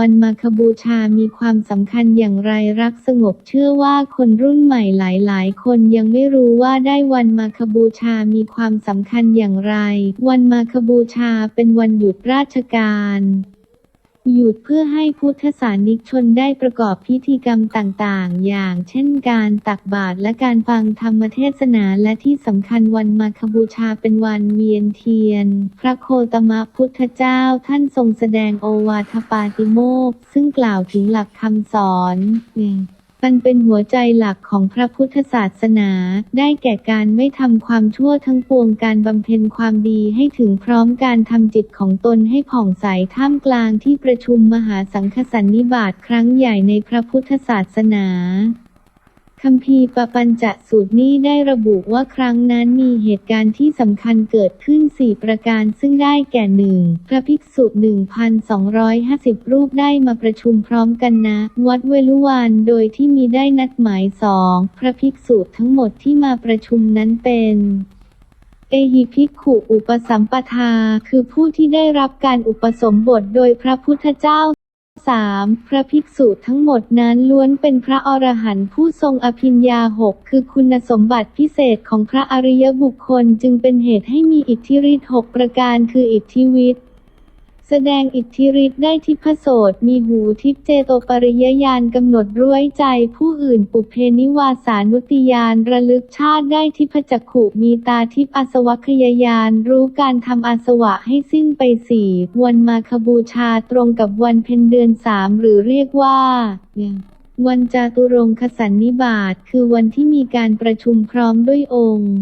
วันมาคบูชามีความสำคัญอย่างไรรักสงบเชื่อว่าคนรุ่นใหม่หลาย ๆ คนยังไม่รู้ว่าได้วันมาคบูชามีความสำคัญอย่างไร วันมาคบูชาเป็นวันหยุดราชการ หยุดเพื่อให้พุทธศาสนิกชนได้ประกอบพิธีกรรมต่างๆ อย่างเช่นการตักบาตรและการฟังธรรมเทศนาและที่สำคัญวันมาคบูชาเป็นวันเวียนเทียน พระโคตมะพุทธเจ้าท่านทรงแสดงโอวาทปาติโมกซึ่งกล่าวถึงหลักคำสอน อันเป็นหัวใจหลักของพระพุทธศาสนา ได้แก่การไม่ทำความชั่วทั้งปวงการบำเพ็ญความดีให้ถึงพร้อมการทำจิตของตนให้ผ่องใสท่ามกลางที่ประชุมมหาสังฆสันนิบาตครั้งใหญ่ในพระพุทธศาสนา คัมภีร์ปปัญจสูตรนี้ได้ระบุว่าครั้งนั้นมีเหตุการณ์ที่สำคัญเกิดขึ้น 4 ประการซึ่งได้แก่หนึ่งพระภิกษุ 1,250 รูปได้มาประชุมพร้อมกันนะ วัดเวลุวันโดยที่มีได้นัดหมายสองพระภิกษุทั้งหมดที่มาประชุมนั้นเป็นเอหิภิกขุอุปสัมปทา คือผู้ที่ได้รับการอุปสมบทโดยพระพุทธเจ้า 3. พระภิกษุทั้งหมดนั้นล้วนเป็นพระอรหันต์ผู้ทรงอภิญญาหกคือคุณสมบัติพิเศษของพระอริยบุคคลจึงเป็นเหตุให้มีอิทธิฤทธิ์หกประการคืออิทธิวิทย์ แสดงอิทธิฤทธิ์ได้ทิพโสตมีหูทิพเจโตปริยญาณกำหนดร้วยใจผู้อื่นปุเพนิวาสานุติยานระลึกชาติได้ทิพจักขุมีตาทิพอาสวัคยายานรู้การทำอาสวะให้สิ้นไปสี่วันมาคบูชาตรงกับวันเพ็ญเดือนสามหรือเรียกว่าวันจาตุรงคสันนิบาตคือวันที่มีการประชุมพร้อมด้วยองค์